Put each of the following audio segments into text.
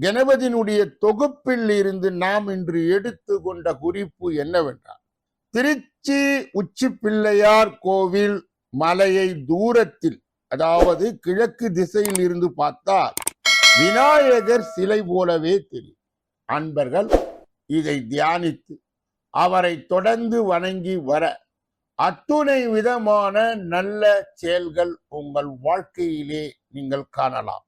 கணபதியினுடைய தொகுப்பில் இருந்து நாம் இன்று எடுத்து கொண்ட குறிப்பு என்னவென்றால் திருச்சி உச்சி பிள்ளையார் கோவில் மலையை தூரத்தில் அதாவது கிழக்கு திசையில் இருந்து பார்த்தால் விநாயகர் சிலை போலவே தெரியும். அன்பர்கள் இதை தியானித்து அவரை தொடர்ந்து வணங்கி வர அத்துணை விதமான நல்ல செயல்கள் உங்கள் வாழ்க்கையிலே நீங்கள் காணலாம்.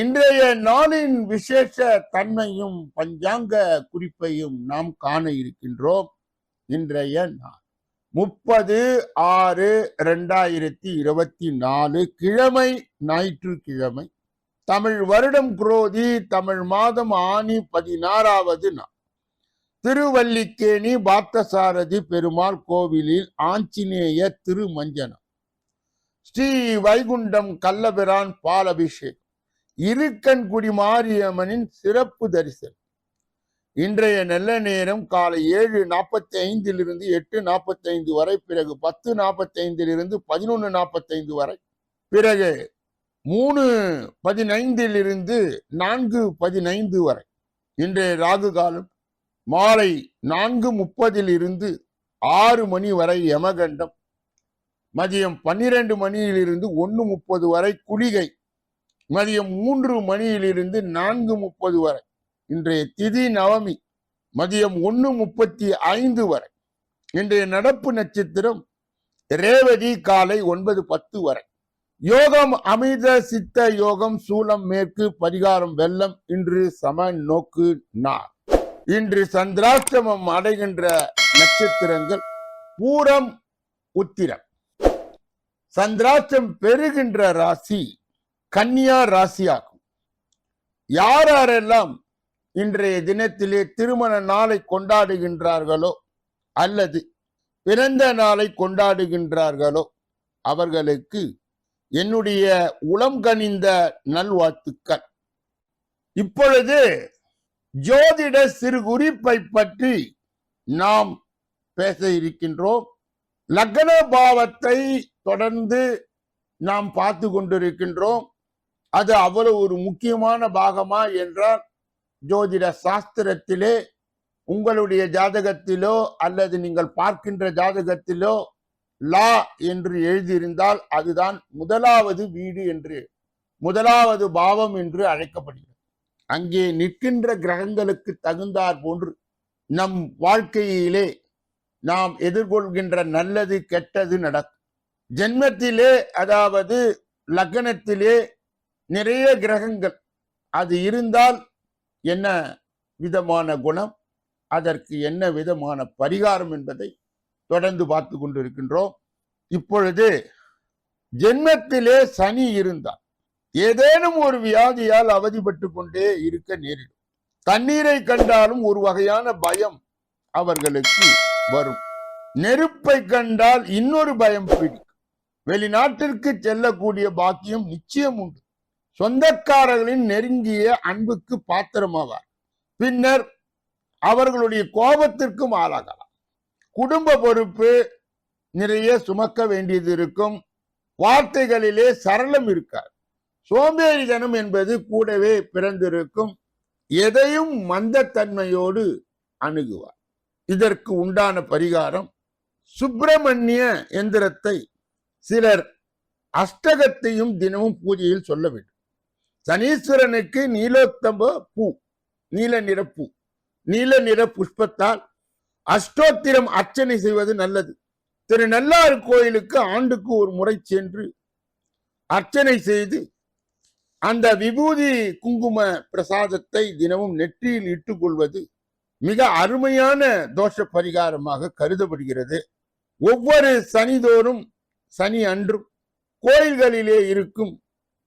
இன்றைய நாளின் விசேஷ தன்மையும் பஞ்சாங்க குறிப்பையும் நாம் காண இருக்கின்றோம். இன்றைய நாள் முப்பது ஆறு ரெண்டாயிரத்தி இருபத்தி நாலு கிழமை ஞாயிற்றுக்கிழமை. தமிழ் வருடம் குரோதி தமிழ் மாதம் ஆணி பதினாறாவது நாள். திருவல்லிக்கேணி பார்த்தசாரதி பெருமாள் கோவிலில் ஆஞ்சநேய திருமஞ்சனம். ஸ்ரீ வைகுண்டம் கல்லபிரான் பாலபிஷேகம். இருக்கன்குடி மாரியம்மனின் சிறப்பு தரிசனம் இன்றைய நல்ல நேரம் காலை ஏழு நாற்பத்தி ஐந்திலிருந்து எட்டு நாற்பத்தி ஐந்து வரை பிறகு பத்து நாற்பத்தி ஐந்திலிருந்து பதினொன்று நாற்பத்தி ஐந்து வரை பிறகு மூணு பதினைந்திலிருந்து நான்கு பதினைந்து வரை. இன்றைய ராகு காலம் மாலை நான்கு முப்பதில் இருந்து ஆறு மணி வரை யமகண்டம் மதியம் பன்னிரண்டு மணியிலிருந்து ஒன்று முப்பது வரை குளிகை. மதியம் மூன்று மணியிலிருந்து நான்கு முப்பது வரை. இன்றைய திதி நவமி மதியம் ஒன்று முப்பத்தி ஐந்து வரை. இன்றைய நடப்பு நட்சத்திரம் ரேவதி காலை ஒன்பது பத்து வரை. யோகம் அமிர்த சித்த யோகம் சூலம் மேற்கு பரிகாரம் வெள்ளம் இன்று சம நோக்கு நா இன்று சந்திராஷ்டமம் அடைகின்ற நட்சத்திரங்கள் பூரம் உத்திரம். சந்திராஷ்டம் பெறுகின்ற ராசி கன்னியா ராசியாகும் யார் யாரெல்லாம் இன்றைய தினத்திலே திருமண நாளை கொண்டாடுகின்றார்களோ அல்லது பிறந்த நாளை கொண்டாடுகின்றார்களோ அவர்களுக்கு என்னுடைய உளம் கனிந்த நல்வாழ்த்துக்கள். இப்பொழுது ஜோதிட சிறு குறிப்பை பற்றி நாம் பேச இருக்கின்றோம். லக்ன பாவத்தை தொடர்ந்து நாம் பார்த்து கொண்டிருக்கின்றோம். அது அவ்வளவு ஒரு முக்கியமான பாகமா என்றால் ஜோதிட சாஸ்திரத்திலே உங்களுடைய ஜாதகத்திலோ அல்லது நீங்கள் பார்க்கின்ற ஜாதகத்திலோ லா என்று எழுதியிருந்தால் அதுதான் முதலாவது வீடு என்று முதலாவது பாவம் என்று அழைக்கப்படுகிறது. அங்கே நிற்கின்ற கிரகங்களுக்கு தகுந்தார் போன்று நம் வாழ்க்கையிலே நாம் எதிர்கொள்கின்ற நல்லது கெட்டது நடக்கும். ஜென்மத்திலே அதாவது லக்னத்திலே நிறைய கிரகங்கள். அது இருந்தால் என்ன விதமான குணம்? அதற்கு என்ன விதமான பரிகாரம் என்பதை தொடர்ந்து பார்த்து கொண்டிருக்கின்றோம். இப்பொழுது ஜென்மத்திலே சனி இருந்தால் ஏதேனும் ஒரு வியாதியால் அவதிப்பட்டு கொண்டே இருக்க நேரிடும். தண்ணீரை கண்டாலும் ஒரு வகையான பயம் அவர்களுக்கு வரும். நெருப்பை கண்டால் இன்னொரு பயம் பிடிக்கும். வெளிநாட்டிற்கு செல்லக்கூடிய பாக்கியம் நிச்சயம் உண்டு. சொந்தக்காரர்களின் நெருங்கிய அன்புக்கு பாத்திரமாவார். பின்னர் அவர்களுடைய கோபத்திற்கும் ஆளாகலாம். குடும்ப பொறுப்பு நிறைய சுமக்க வேண்டியது இருக்கும். வார்த்தைகளிலே சரளம் இருக்காது. சோம்பேறிதனம் என்பது கூடவே பிறந்திருக்கும். எதையும் மந்தத்தன்மையோடு அணுகுவார். இதற்கு உண்டான பரிகாரம் சுப்பிரமணிய எந்திரத்தை சிலர் அஷ்டகத்தையும் தினமும் பூஜையில் சொல்ல வேண்டும். சனீஸ்வரனுக்கு நீலோத்தம்ப பூ நீல நிற பூ நீல நிற புஷ்பத்தால் அஷ்டோத்திரம் அர்ச்சனை செய்வது நல்லது. திரு நல்லாறு கோயிலுக்கு ஆண்டுக்கு ஒரு முறை சென்று அர்ச்சனை செய்து அந்த விபூதி குங்கும பிரசாதத்தை தினமும் நெற்றியில் இட்டு கொள்வது மிக அருமையான தோஷ பரிகாரமாக கருதப்படுகிறது. ஒவ்வொரு சனிதோறும் சனி அன்றும் கோயில்களிலே இருக்கும்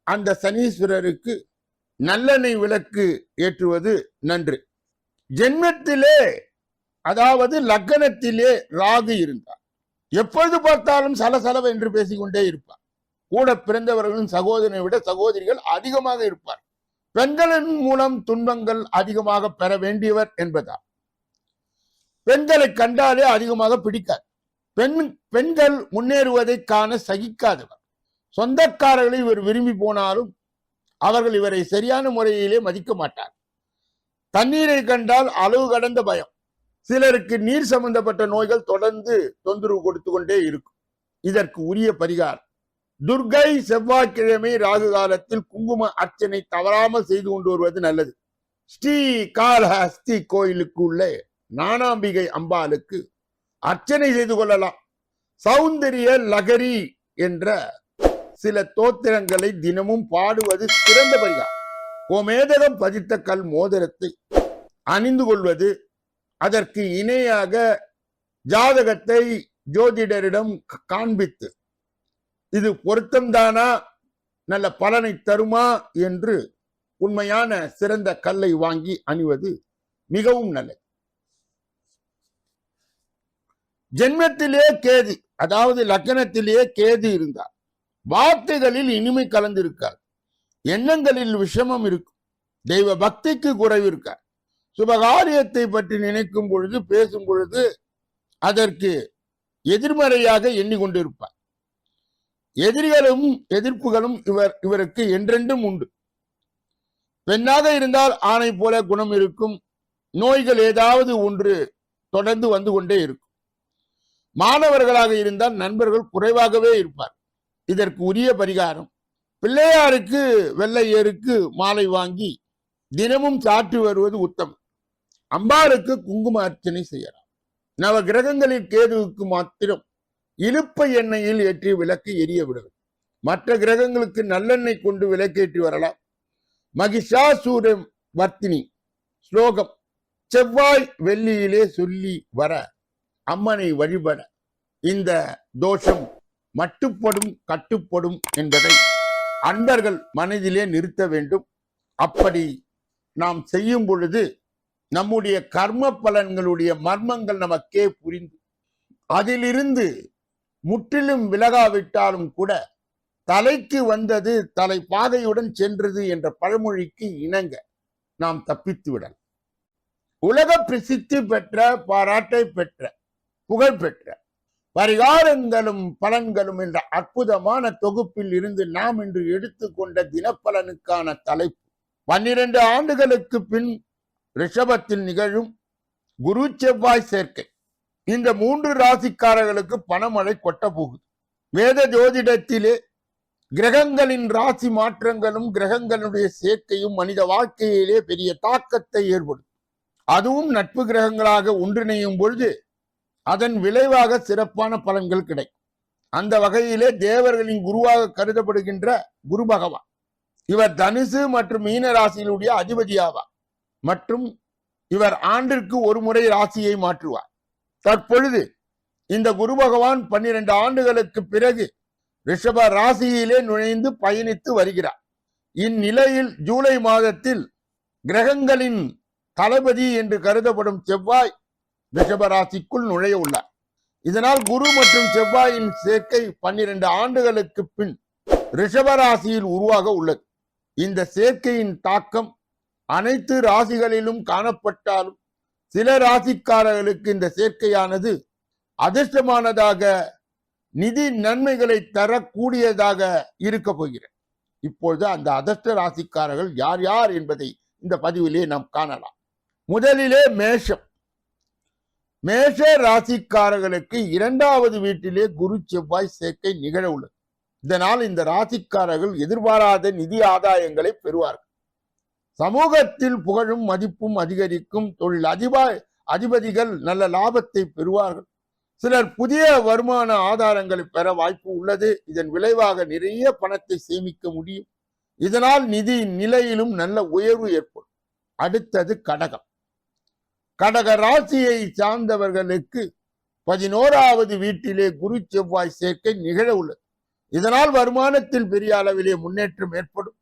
அந்த சனீஸ்வரருக்கு நல்லெண்ணெய் விளக்கு ஏற்றுவது நன்று. ஜென்மத்திலே அதாவது லக்கணத்திலே ராகு இருந்தார். எப்பொழுது பார்த்தாலும் சலசலவ என்று பேசிக்கொண்டே இருப்பார். கூட பிறந்தவர்களும் சகோதரனை விட சகோதரிகள் அதிகமாக இருப்பார். பெண்களின் மூலம் துன்பங்கள் அதிகமாக பெற வேண்டியவர் என்பதால். பெண்களை கண்டாலே அதிகமாக பிடிக்காது. பெண் பெண்கள் முன்னேறுவதை காண சகிக்காதவர். சொந்தக்காரர்களை இவர் விரும்பி போனாலும் அவர்கள் இவரை சரியான முறையிலே மதிக்க மாட்டார். தண்ணீரை கண்டால் அளவு கடந்த பயம். சிலருக்கு நீர் சம்பந்தப்பட்ட நோய்கள் தொடர்ந்து தொந்தரவு கொடுத்து கொண்டே இருக்கும். இதற்கு உரிய பரிகாரம். துர்கை செவ்வாய்க்கிழமை ராகு காலத்தில் குங்கும அர்ச்சனை தவறாமல் செய்து கொண்டு வருவது நல்லது. ஸ்ரீ காளஹஸ்தி கோயிலுக்கு உள்ள நானாம்பிகை அம்பாளுக்கு அர்ச்சனை செய்து கொள்ளலாம். சௌந்தரிய லகரி என்ற சில தோத்திரங்களை தினமும் பாடுவது சிறந்த பரிகாரம் கோமேதகம் பதித்த கல் மோதிரத்தை அணிந்து கொள்வது அதற்கு இணையாக ஜாதகத்தை ஜோதிடரிடம் காண்பித்து இது பொருத்தம்தானா? நல்ல பலனை தருமா? என்று உண்மையான சிறந்த கல்லை வாங்கி அணிவது மிகவும் நல்லது. ஜென்மத்திலே கேது அதாவது லக்கணத்திலேயே கேது இருந்தார். வார்த்தைகளில் இனிமை கலந்திருக்காது எண்ணங்களில் விஷமம் இருக்கும் தெய்வ பக்திக்கு குறைவு இருக்காது சுபகாரியத்தை பற்றி நினைக்கும் பொழுது பேசும் பொழுது அதற்கு எதிர்மறையாக எண்ணிக்கொண்டிருப்பார். எதிரிகளும் எதிர்ப்புகளும் இவர் இவருக்கு என்றென்றும் உண்டு. பெண்ணாக இருந்தால் ஆணை போல குணம் இருக்கும். நோய்கள் ஏதாவது ஒன்று தொடர்ந்து வந்து கொண்டே இருக்கும். மாணவர்களாக இருந்தால் நண்பர்கள் குறைவாகவே இருப்பார். இதற்கு உரிய பரிகாரம். பிள்ளையாருக்கு வெள்ளை ஏருக்கு மாலை வாங்கி தினமும் சாற்றி வருவது உத்தமம். அம்பாளுக்கு குங்கும அர்ச்சனை செய்யலாம். நவ கிரகங்களில் கேதுவுக்கு மாத்திரம் இலுப்பை எண்ணெயில் ஏற்றி விளக்கு எரிய விடுவது மற்ற கிரகங்களுக்கு நல்லெண்ணெய் கொண்டு விளக்கேற்றி வரலாம். மகிஷாசூர வர்த்தினி ஸ்லோகம். செவ்வாய் வெள்ளியிலே சொல்லி வர அம்மனை வழிபட இந்த தோஷம் மட்டுப்படும் கட்டுப்படும் என்பதை அன்பர்கள் மனதிலே நிறுத்த வேண்டும். அப்படி நாம் செய்யும் பொழுது நம்முடைய கர்ம பலன்களுடைய மர்மங்கள் நமக்கே புரிந்து அதிலிருந்து முற்றிலும் விலகாவிட்டாலும் கூட தலைக்கு வந்தது தலை பாதையுடன் சென்றது என்ற பழமொழிக்கு இணங்க நாம் தப்பித்து விடலாம். உலக பிரசித்தி பெற்ற பாராட்டை பெற்ற புகழ் பெற்ற பரிகாரங்களும் பலன்களும் என்ற அற்புதமான தொகுப்பில் இருந்து நாம் இன்று எடுத்துக்கொண்ட தினப்பலனுக்கான தலைப்பு. பன்னிரண்டு ஆண்டுகளுக்கு பின் ரிஷபத்தில் நிகழும் குரு செவ்வாய் சேர்க்கை. இந்த மூன்று ராசிக்காரர்களுக்கு பணமழை கொட்ட போகுது வேத ஜோதிடத்திலே கிரகங்களின் ராசி மாற்றங்களும் கிரகங்களுடைய சேர்க்கையும் மனித வாழ்க்கையிலே பெரிய தாக்கத்தை ஏற்படுத்தும். அதுவும் நட்பு கிரகங்களாக ஒன்றிணையும் பொழுது அதன் விளைவாக சிறப்பான பலன்கள் கிடைக்கும். அந்த வகையிலே தேவர்களின் குருவாக கருதப்படுகின்ற குரு பகவான். இவர் தனுசு மற்றும் மீன ராசியிலுடைய அதிபதியாவார். மற்றும் இவர் ஆண்டிற்கு ஒரு முறை ராசியை மாற்றுவார். தற்பொழுது இந்த குரு பகவான் பன்னிரண்டு ஆண்டுகளுக்கு பிறகு ரிஷப ராசியிலே நுழைந்து பயணித்து வருகிறார். இந்நிலையில் ஜூலை மாதத்தில் கிரகங்களின் தளபதி என்று கருதப்படும் செவ்வாய் ரிஷபராசிக்குள் நுழைய உள்ளார். இதனால் குரு மற்றும் செவ்வாயின் சேர்க்கை பன்னிரண்டு ஆண்டுகளுக்கு பின் ரிஷபராசியில் உருவாக உள்ளது. இந்த சேர்க்கையின் தாக்கம் அனைத்து ராசிகளிலும் காணப்பட்டாலும் சில ராசிக்காரர்களுக்கு இந்த சேர்க்கையானது அதிர்ஷ்டமானதாக நிதி நன்மைகளை தரக்கூடியதாக இருக்க போகிறது. இப்பொழுது அந்த அதிர்ஷ்ட ராசிக்காரர்கள் யார் யார் என்பதை இந்த பதிவிலே நாம் காணலாம். முதலிலே மேஷம். மேஷ ராசிக்காரர்களுக்கு இரண்டாவது வீட்டிலே குரு செவ்வாய் சேர்க்கை நிகழ உள்ளது. இதனால் இந்த ராசிக்காரர்கள் எதிர்பாராத நிதி ஆதாயங்களை பெறுவார்கள். சமூகத்தில் புகழும் மதிப்பும் அதிகரிக்கும் தொழில் அதிபா அதிபதிகள் நல்ல லாபத்தை பெறுவார்கள். சிலர் புதிய வருமான ஆதாரங்களை பெற வாய்ப்பு உள்ளது. இதன் விளைவாக நிறைய பணத்தை சேமிக்க முடியும். இதனால் நிதி நிலையிலும் நல்ல உயர்வு ஏற்படும். அடுத்தது கடகம். கடக ராசியை சார்ந்தவர்களுக்கு பதினோராவது வீட்டிலே குரு செவ்வாய் சேர்க்கை நிகழ உள்ளது. இதனால் வருமானத்தில் பெரிய அளவிலே முன்னேற்றம் ஏற்படும்.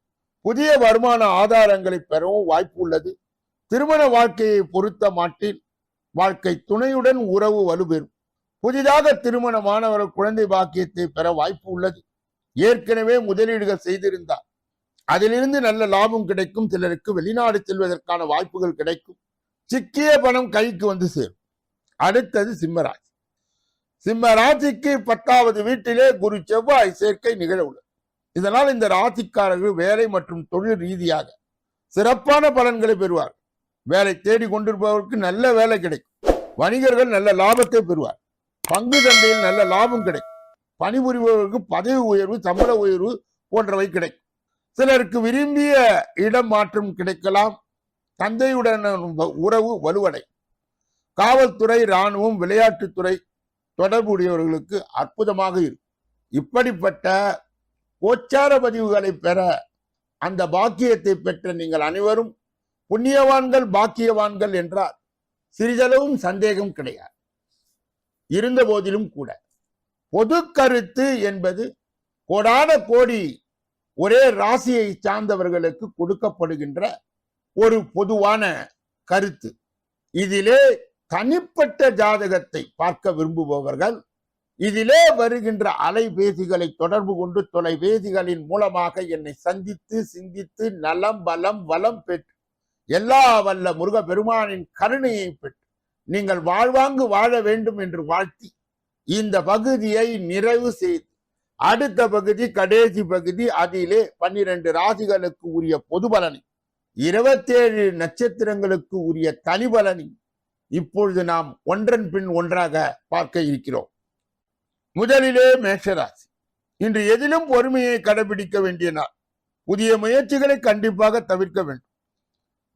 புதிய வருமான ஆதாரங்களை பெறவும் வாய்ப்பு உள்ளது. திருமண வாழ்க்கையை பொறுத்த மாட்டில் வாழ்க்கை துணையுடன் உறவு வலுப்பெறும் புதிதாக திருமணமானவர் குழந்தை பாக்கியத்தை பெற வாய்ப்பு உள்ளது. ஏற்கனவே முதலீடுகள் செய்திருந்தார். அதிலிருந்து நல்ல லாபம் கிடைக்கும். சிலருக்கு வெளிநாடு செல்வதற்கான வாய்ப்புகள் கிடைக்கும். சிக்கிய பணம் கைக்கு வந்து சேரும். அடுத்தது சிம்மராசி. சிம்ம ராசிக்கு பத்தாவது வீட்டிலே குரு செவ்வாய் சேர்க்கை நிகழ உள்ளது. இதனால் இந்த ராசிக்காரர்கள் வேலை மற்றும் தொழில் ரீதியாக சிறப்பான பலன்களை பெறுவார் வேலை தேடி கொண்டிருப்பவருக்கு நல்ல வேலை கிடைக்கும். வணிகர்கள் நல்ல லாபத்தை பெறுவார் பங்கு சந்தையில் நல்ல லாபம் கிடைக்கும். பணிபுரிபவர்களுக்கு பதவி உயர்வு சம்பள உயர்வு போன்றவை கிடைக்கும். சிலருக்கு விரும்பிய இடம் மாற்றம் கிடைக்கலாம். தந்தையுடன் உறவு வலுவடை. காவல்துறை இராணுவம் விளையாட்டுத்துறை தொடர்புடையவர்களுக்கு அற்புதமாக இருக்கும் இப்படிப்பட்ட கோச்சார பதிவுகளை பெற அந்த பாக்கியத்தை பெற்ற நீங்கள் அனைவரும் புண்ணியவான்கள் பாக்கியவான்கள் என்றால் சிறிதளவும் சந்தேகம் கிடையாது. இருந்த போதிலும் கூட. பொது கருத்து என்பது கோடான கோடி ஒரே ராசியை சார்ந்தவர்களுக்கு கொடுக்கப்படுகின்ற ஒரு பொதுவான கருத்து. இதிலே தனிப்பட்ட ஜாதகத்தை பார்க்க விரும்புபவர்கள் இதிலே வருகின்ற அலைபேசிகளை தொடர்பு கொண்டு தொலைபேசிகளின் மூலமாக என்னை சந்தித்து சிந்தித்து நலம் பலம் வளம் பெற்று எல்லா வல்ல முருக பெருமானின் கருணையை பெற்று நீங்கள் வாழ்வாங்கு வாழ வேண்டும் என்று வாழ்த்தி இந்த பகுதியை நிறைவு செய்து அடுத்த பகுதி கடைசி பகுதி அதிலே பன்னிரண்டு ராசிகளுக்கு உரிய பொது பலனை இருபத்தேழு நட்சத்திரங்களுக்கு உரிய தனிபலனை இப்பொழுது நாம் ஒன்றன் பின் ஒன்றாக பார்க்க இருக்கிறோம். முதலிலே மேஷராசி. இன்று எதிலும் பொறுமையை கடைபிடிக்க வேண்டிய நாள். புதிய முயற்சிகளை கண்டிப்பாக தவிர்க்க வேண்டும்.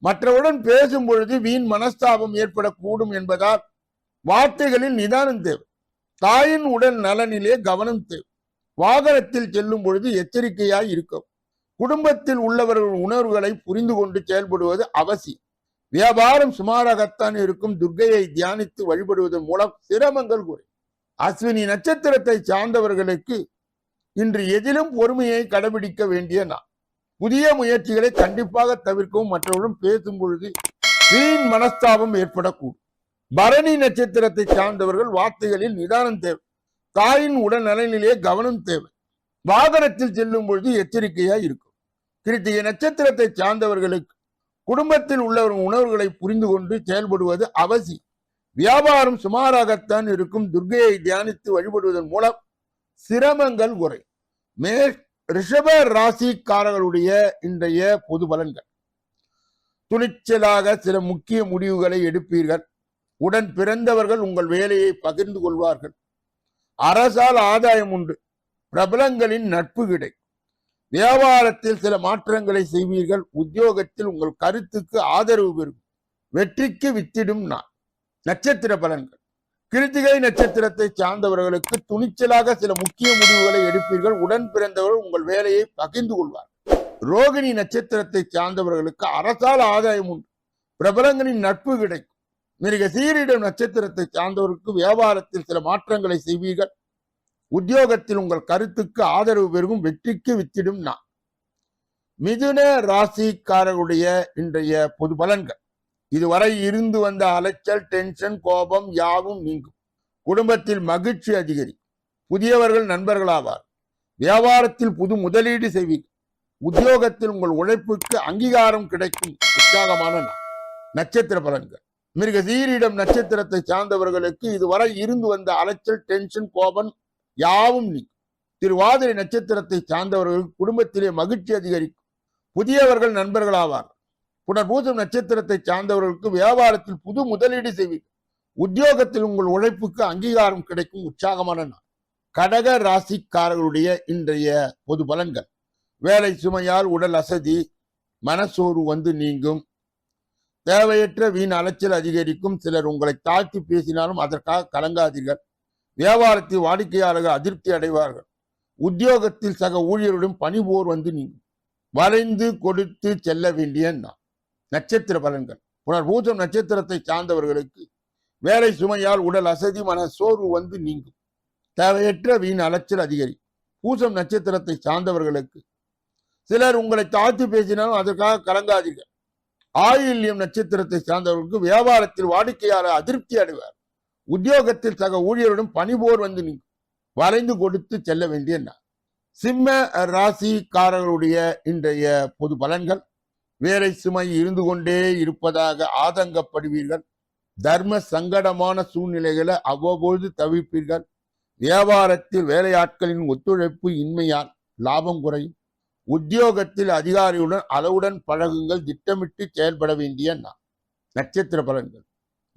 மற்றவுடன் பேசும் பொழுது வீண் மனஸ்தாபம் ஏற்படக்கூடும் என்பதால் வார்த்தைகளில் நிதானம் தேவை. தாயின் உடல் நலனிலே கவனம் தேவை. வாகனத்தில் செல்லும் பொழுது எச்சரிக்கையாய் இருக்கும் குடும்பத்தில் உள்ளவர்கள் உணர்வுகளை புரிந்து கொண்டு செயல்படுவது அவசியம். வியாபாரம் சுமாராகத்தான் இருக்கும். துர்கையை தியானித்து வழிபடுவதன் மூலம் சிரமங்கள் குறை அஸ்வினி நட்சத்திரத்தை சார்ந்தவர்களுக்கு இன்று எதிலும் பொறுமையை கடைபிடிக்க வேண்டிய நான் புதிய முயற்சிகளை கண்டிப்பாக தவிர்க்கவும் மற்றவர்களும் பேசும் பொழுது வீண் மனஸ்தாபம் ஏற்படக்கூடும். பரணி நட்சத்திரத்தை சார்ந்தவர்கள் வார்த்தைகளில் நிதானம் தேவை. தாயின் உடல் நலனிலே கவனம் தேவை. வாகனத்தில் செல்லும் பொழுது எச்சரிக்கையா இருக்கும். கிருத்திகை நட்சத்திரத்தை சார்ந்தவர்களுக்கு குடும்பத்தில் உள்ளவர்கள் உணர்வுகளை புரிந்து கொண்டு செயல்படுவது அவசியம். வியாபாரம் சுமாராகத்தான் இருக்கும். துர்கையை தியானித்து வழிபடுவதன் மூலம் சிரமங்கள் குறை மே ரிஷப ராசிக்காரர்களுடைய இன்றைய பொது பலன்கள். துணிச்சலாக சில முக்கிய முடிவுகளை எடுப்பீர்கள். உடன் பிறந்தவர்கள் உங்கள் வேலையை பகிர்ந்து கொள்வார்கள். அரசால் ஆதாயம் உண்டு. பிரபலங்களின் நட்பு கிடைக்கும். வியாபாரத்தில் சில மாற்றங்களை செய்வீர்கள். உத்தியோகத்தில் உங்கள் கருத்துக்கு ஆதரவு பெறும். வெற்றிக்கு வித்திடும் நாள். நட்சத்திர பலன்கள். கிருத்திகை நட்சத்திரத்தை சார்ந்தவர்களுக்கு துணிச்சலாக சில முக்கிய முடிவுகளை எடுப்பீர்கள். உடன் பிறந்தவர்கள் உங்கள் வேலையை பகிர்ந்து கொள்வார் ரோகிணி நட்சத்திரத்தை சார்ந்தவர்களுக்கு அரசால் ஆதாயம் உண்டு. பிரபலங்களின் நட்பு கிடைக்கும். மிருக சீரிடம் நட்சத்திரத்தை சார்ந்தவருக்கு வியாபாரத்தில் சில மாற்றங்களை செய்வீர்கள். உத்தியோகத்தில் உங்கள் கருத்துக்கு ஆதரவு பெருகும் வெற்றிக்கு வித்திடும் நான். மிதுன ராசிக்காரருடைய இன்றைய பொது பலன்கள். இதுவரை இருந்து வந்த அலைச்சல் டென்ஷன் கோபம் யாவும் நீங்கும். குடும்பத்தில் மகிழ்ச்சி அதிகரி. புதியவர்கள் நண்பர்களாவார். வியாபாரத்தில் புது முதலீடு செய்வீர்கள் உத்தியோகத்தில் உங்கள் உழைப்புக்கு அங்கீகாரம் கிடைக்கும் உற்சாகமான நாள். நட்சத்திர பலன்கள். மிருக சீரிடம் நட்சத்திரத்தை சார்ந்தவர்களுக்கு இதுவரை இருந்து வந்த அலைச்சல் டென்ஷன் கோபம் யாவும் நீ திருவாதிரை நட்சத்திரத்தை சார்ந்தவர்களுக்கு குடும்பத்திலே மகிழ்ச்சி அதிகரிக்கும். புதியவர்கள் நண்பர்களாவார். புனர்பூசம் நட்சத்திரத்தை சார்ந்தவர்களுக்கு வியாபாரத்தில் புது முதலீடு செய்வீர்கள் உத்தியோகத்தில் உங்கள் உழைப்புக்கு அங்கீகாரம் கிடைக்கும் உற்சாகமான நாள். கடக ராசிக்காரர்களுடைய இன்றைய பொது பலன்கள். வேலை சுமையால் உடல் அசதி மனசோர்வு வந்து நீங்கும். தேவையற்ற வீண் அலைச்சல் அதிகரிக்கும். சிலர் உங்களை தாழ்த்தி பேசினாலும் அதற்காக கலங்காதீர்கள். வியாபாரத்தில் வாடிக்கையாளர்கள் அதிருப்தி அடைவார்கள். உத்தியோகத்தில் சக ஊழியருடன் பணிபோர் வந்து நீங்கும். வரைந்து கொடுத்து செல்ல வேண்டிய நான் நட்சத்திர பலன்கள். புனர்பூசம் நட்சத்திரத்தை சார்ந்தவர்களுக்கு வேலை சுமையால் உடல் அசதி மன சோர்வு வந்து நீங்கும். தேவையற்ற வீண் அலைச்சல் அதிகரி பூசம் நட்சத்திரத்தை சார்ந்தவர்களுக்கு சிலர் உங்களை தாழ்த்தி பேசினாலும் அதற்காக கலங்காதீர்கள். ஆயில்யம் நட்சத்திரத்தை சார்ந்தவர்களுக்கு வியாபாரத்தில் வாடிக்கையாளர் அதிருப்தி அடைவார். உத்தியோகத்தில் சக ஊழியருடன் பணிபோர் வந்து நீ வரைந்து கொடுத்து செல்ல வேண்டிய சிம்ம ராசிக்காரர்களுடைய இன்றைய பொது பலன்கள். வேலை சுமை இருந்து கொண்டே இருப்பதாக ஆதங்கப்படுவீர்கள். தர்ம சங்கடமான சூழ்நிலைகளை அவ்வப்பொழுது தவிர்ப்பீர்கள் வியாபாரத்தில் வேலையாட்களின் ஒத்துழைப்பு இன்மையால் லாபம் குறையும். உத்தியோகத்தில் அதிகாரியுடன் அளவுடன் பழகுங்கள் திட்டமிட்டு செயல்பட வேண்டிய நான் நட்சத்திர பலன்கள்.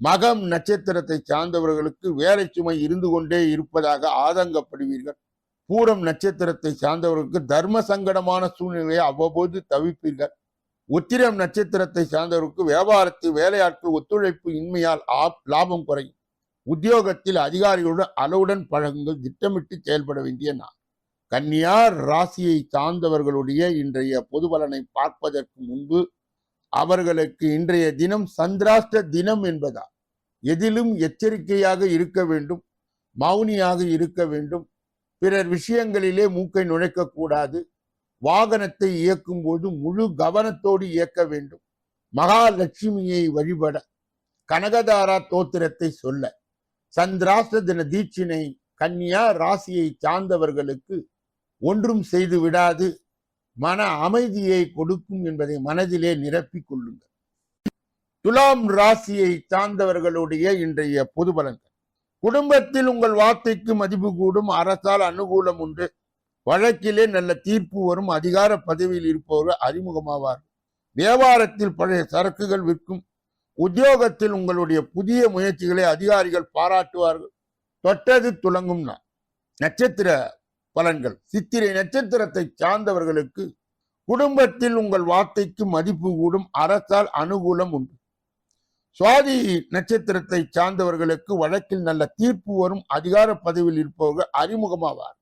மகம் நட்சத்திரத்தை சார்ந்தவர்களுக்கு வேலை சுமை இருந்து கொண்டே இருப்பதாக ஆதங்கப்படுவீர்கள். பூரம் நட்சத்திரத்தை சார்ந்தவர்களுக்கு தர்ம சங்கடமான சூழ்நிலையை அவ்வப்போது தவிப்பீர்கள். உத்திரம் நட்சத்திரத்தை சார்ந்தவர்களுக்கு வியாபாரத்தில் வேலையாட்கள் ஒத்துழைப்பு இன்மையால் ஆப் லாபம் குறையும். உத்தியோகத்தில் அதிகாரிகளுடன் அளவுடன் பழகுங்கள் திட்டமிட்டு செயல்பட வேண்டிய நாள். கன்னியார் ராசியை சார்ந்தவர்களுடைய இன்றைய பொது பலனை பார்ப்பதற்கு முன்பு அவர்களுக்கு இன்றைய தினம் சந்திராஷ்ட தினம் என்பதால் எதிலும் எச்சரிக்கையாக இருக்க வேண்டும் மௌனியாக இருக்க வேண்டும் பிறர் விஷயங்களிலே மூக்கை நுழைக்கக்கூடாது வாகனத்தை இயக்கும் போது முழு கவனத்தோடு இயக்க வேண்டும் மகாலட்சுமியை வழிபட கனகதாரா தோத்திரத்தை சொல்ல சந்திராஷ்ட தின தீட்சினை கன்னியா ராசியை சார்ந்தவர்களுக்கு ஒன்றும் செய்து விடாது மன அமைதியை கொடுக்கும் என்பதை மனதிலே நிரப்பிக் கொள்ளுங்கள். துலாம் ராசியை சார்ந்தவர்களுடைய இன்றைய பொது பலன்கள். குடும்பத்தில் உங்கள் வார்த்தைக்கு மதிப்பு கூடும் அரசால் அனுகூலம் உண்டு. வழக்கிலே நல்ல தீர்ப்பு வரும் அதிகார பதவியில் இருப்பவர்கள் அறிமுகமாவார்கள். வியாபாரத்தில் பழைய சரக்குகள் விற்கும். உத்தியோகத்தில் உங்களுடைய புதிய முயற்சிகளை அதிகாரிகள் பாராட்டுவார்கள். தொட்டது துலங்கும் நட்சத்திர பலன்கள். சித்திரை நட்சத்திரத்தை சார்ந்தவர்களுக்கு குடும்பத்தில் உங்கள் வார்த்தைக்கு மதிப்பு கூடும். அரசால் அனுகூலம் உண்டு. சுவாதி நட்சத்திரத்தை சார்ந்தவர்களுக்கு வழக்கில் நல்ல தீர்ப்பு வரும். அதிகார பதவியில் இருப்பவர்கள் அறிமுகமாவார்.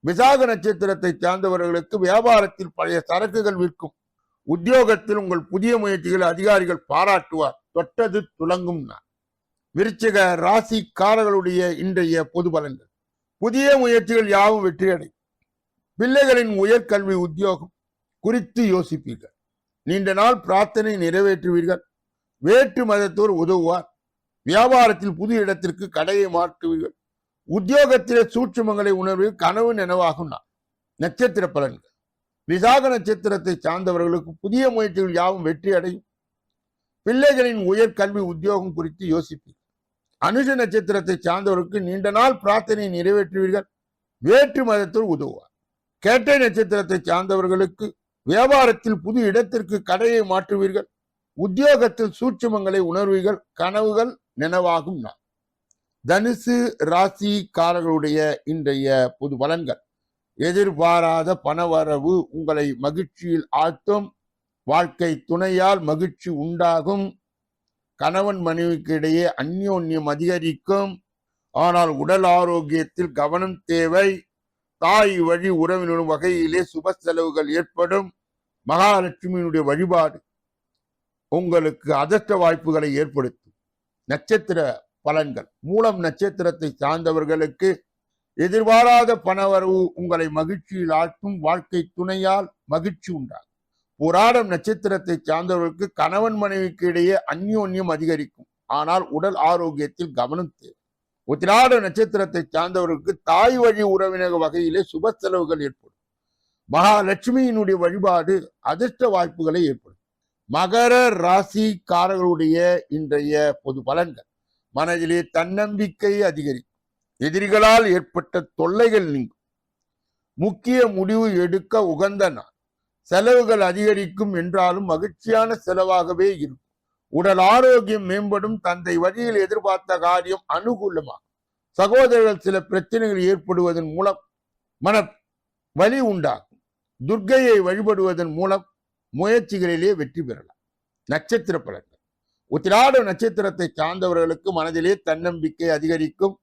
விசாக நட்சத்திரத்தை சார்ந்தவர்களுக்கு வியாபாரத்தில் பழைய சரக்குகள் விற்கும். உத்தியோகத்தில் உங்கள் புதிய முயற்சிகளை அதிகாரிகள் பாராட்டுவார். தொட்டது துலங்கும் நான் விருச்சிக ராசிக்காரர்களுடைய இன்றைய பொது பலன்கள். புதிய முயற்சிகள் யாவும் வெற்றியடை பிள்ளைகளின் உயர்கல்வி உத்தியோகம் குறித்து யோசிப்பீர்கள். நீண்ட நாள் பிரார்த்தனை நிறைவேற்றுவீர்கள். வேற்று மதத்தோர் உதவுவார். வியாபாரத்தில் புது இடத்திற்கு கடையை மாற்றுவீர்கள். உத்தியோகத்திலே சூட்சுமங்களை உணர்வு கனவு நினைவாகும் நான் நட்சத்திர பலன்கள். விசாக நட்சத்திரத்தை சார்ந்தவர்களுக்கு புதிய முயற்சிகள் யாவும் வெற்றி அடையும். பிள்ளைகளின் உயர்கல்வி உத்தியோகம் குறித்து யோசிப்பீர்கள். அனுஷ நட்சத்திரத்தை சார்ந்தவருக்கு நீண்ட நாள் பிரார்த்தனை நிறைவேற்றுவீர்கள். வேற்று மதத்தில் உதவுவார். கேட்டை நட்சத்திரத்தை சார்ந்தவர்களுக்கு வியாபாரத்தில் புது இடத்திற்கு கடையை மாற்றுவீர்கள். உத்தியோகத்தில் சூட்சுமங்களை உணர்வீர்கள். கனவுகள் நினைவாகும் நான் தனுசு ராசிக்காரர்களுடைய இன்றைய பொது பலன்கள். எதிர்பாராத பணவரவு உங்களை மகிழ்ச்சியில் ஆழ்த்தும். வாழ்க்கை துணையால் மகிழ்ச்சி உண்டாகும். கணவன் மனைவிக்கு இடையே அந்யோன்யம் அதிகரிக்கும். ஆனால் உடல் ஆரோக்கியத்தில் கவனம் தேவை. தாய் வழி உறவினரும் வகையிலே சுப செலவுகள் ஏற்படும். மகாலட்சுமியினுடைய வழிபாடு உங்களுக்கு அதிர்ஷ்ட வாய்ப்புகளை ஏற்படுத்தும். நட்சத்திர பலன்கள். மூலம் நட்சத்திரத்தை சார்ந்தவர்களுக்கு எதிர்பாராத பணவரவு உங்களை மகிழ்ச்சியில் ஆட்டும் வாழ்க்கை துணையால் மகிழ்ச்சி உண்டாகும். புராடம் நட்சத்திரத்தை சார்ந்தவர்களுக்கு கணவன் மனைவிக்கு இடையே அந்யோன்யம் அதிகரிக்கும். ஆனால் உடல் ஆரோக்கியத்தில் கவனம் தேவை. உத்திராட நட்சத்திரத்தை சார்ந்தவர்களுக்கு தாய் வழி உறவினர் வகையிலே சுப செலவுகள் ஏற்படும். மகாலட்சுமியினுடைய வழிபாடு அதிர்ஷ்ட வாய்ப்புகளை ஏற்படும். மகர ராசிக்காரர்களுடைய இன்றைய பொது பலன்கள். மனதிலே தன்னம்பிக்கை அதிகரிக்கும். எதிரிகளால் ஏற்பட்ட தொல்லைகள் நீங்கும். முக்கிய முடிவு எடுக்க உகந்த நாள். செலவுகள் அதிகரிக்கும் என்றாலும் மகிழ்ச்சியான செலவாகவே இருக்கும். உடல் ஆரோக்கியம் மேம்படும் தந்தை வழியில் எதிர்பார்த்த காரியம் அனுகூலமாகும் சகோதரர்கள் சில பிரச்சனைகள் ஏற்படுவதன் மூலம் மன வலி உண்டாகும். துர்க்கையை வழிபடுவதன் மூலம் முயற்சிகளிலே வெற்றி பெறலாம். நட்சத்திர பலன்கள். உத்திராட நட்சத்திரத்தை சார்ந்தவர்களுக்கு மனதிலே தன்னம்பிக்கை அதிகரிக்கும்.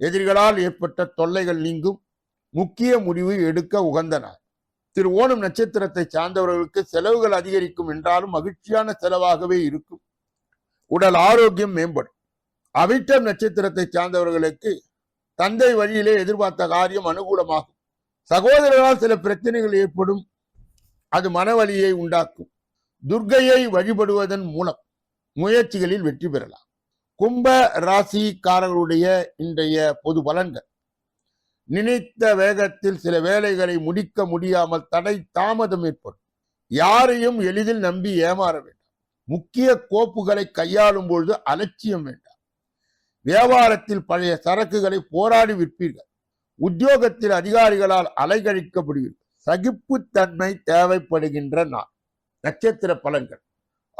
எதிரிகளால் ஏற்பட்ட தொல்லைகள் நீங்கும். முக்கிய முடிவு எடுக்க உகந்தனர் திரு ஓணம் நட்சத்திரத்தை சார்ந்தவர்களுக்கு செலவுகள் அதிகரிக்கும் என்றாலும் மகிழ்ச்சியான செலவாகவே இருக்கும். உடல் ஆரோக்கியம் மேம்படும். அவிட்டம் நட்சத்திரத்தை சார்ந்தவர்களுக்கு தந்தை வழியிலே எதிர்பார்த்த காரியம் அனுகூலமாகும். சகோதரரால் சில பிரச்சனைகள் ஏற்படும். அது மனவழியை உண்டாக்கும். துர்கையை வழிபடுவதன் மூலம் முயற்சிகளில் வெற்றி பெறலாம். கும்ப ராசிக்காரர்களுடைய இன்றைய பொது பலன்கள். நினைத்த வேகத்தில் சில வேலைகளை முடிக்க முடியாமல் தடை தாமதம் ஏற்படும். யாரையும் எளிதில் நம்பி ஏமாற வேண்டாம். முக்கிய கோப்புகளை கையாளும் பொழுது அலட்சியம் வேண்டாம். வியாபாரத்தில் பழைய சரக்குகளை போராடி விற்பீர்கள். உத்தியோகத்தில் அதிகாரிகளால் அலைகழிக்கப்படுவீர்கள். சகிப்புத்தன்மை தேவைப்படுகின்ற நாள். நட்சத்திர பலன்கள்.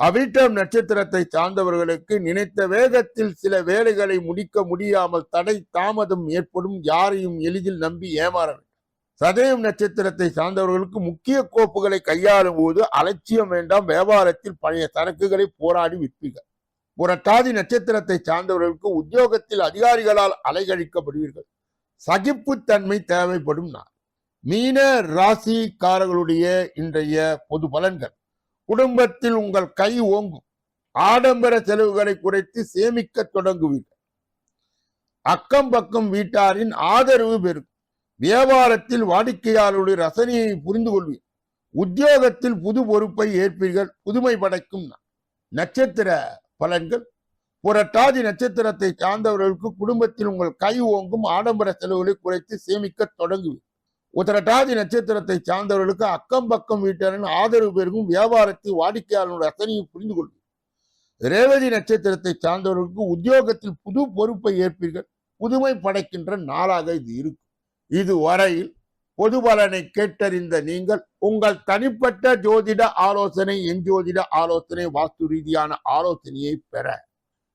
அவிட்டம் நட்சத்திரத்தை சார்ந்தவர்களுக்கு நினைத்த வேகத்தில் சில வேலைகளை முடிக்க முடியாமல் தடை தாமதம் ஏற்படும் யாரையும் எளிதில் நம்பி ஏமாற சதயம் நட்சத்திரத்தை சார்ந்தவர்களுக்கு முக்கிய கோப்புகளை கையாளும் போது அலட்சியம் வேண்டாம் வியாபாரத்தில் பழைய சரக்குகளை போராடி விற்பீர்கள். புரட்டாதி நட்சத்திரத்தை சார்ந்தவர்களுக்கு உத்தியோகத்தில் அதிகாரிகளால் அலைகழிக்கப்படுவீர்கள். சகிப்புத்தன்மை தேவைப்படும் நான் மீன ராசிக்காரர்களுடைய இன்றைய பொது பலன்கள். குடும்பத்தில் உங்கள் கை ஓங்கும். ஆடம்பர செலவுகளை குறைத்து சேமிக்க தொடங்குவீர்கள். அக்கம் பக்கம் வீட்டாரின் ஆதரவு பெறும். வியாபாரத்தில் வாடிக்கையாளருடைய ரசனையை புரிந்து கொள்வீர் உத்தியோகத்தில் புது பொறுப்பை ஏற்பீர்கள். புதுமை படைக்கும் நட்சத்திர பலன்கள். புரட்டாதி நட்சத்திரத்தை சார்ந்தவர்களுக்கு குடும்பத்தில் உங்கள் கை ஓங்கும். ஆடம்பர செலவுகளை குறைத்து சேமிக்க தொடங்குவீர் உத்தரட்டாதி நட்சத்திரத்தை சார்ந்தவர்களுக்கு அக்கம் பக்கம் வீட்டாரின் ஆதரவு பெருகும் வியாபாரத்தில் வாடிக்கையாளர்களோட அத்தனையும் புரிந்து கொள்வீர்கள் ரேவதி நட்சத்திரத்தை சார்ந்தவர்களுக்கு உத்தியோகத்தில் புது பொறுப்பை ஏற்பீர்கள். புதுமை படைக்கின்ற நாளாக இது இருக்கும். இதுவரையில் பொது பலனை கேட்டறிந்த நீங்கள் உங்கள் தனிப்பட்ட ஜோதிட ஆலோசனை என் ஜோதிட ஆலோசனை வாஸ்து ரீதியான ஆலோசனையை பெற.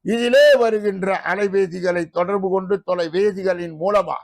இதிலே வருகின்ற அலைபேசிகளை தொடர்பு கொண்டு தொலைபேசிகளின் மூலமாக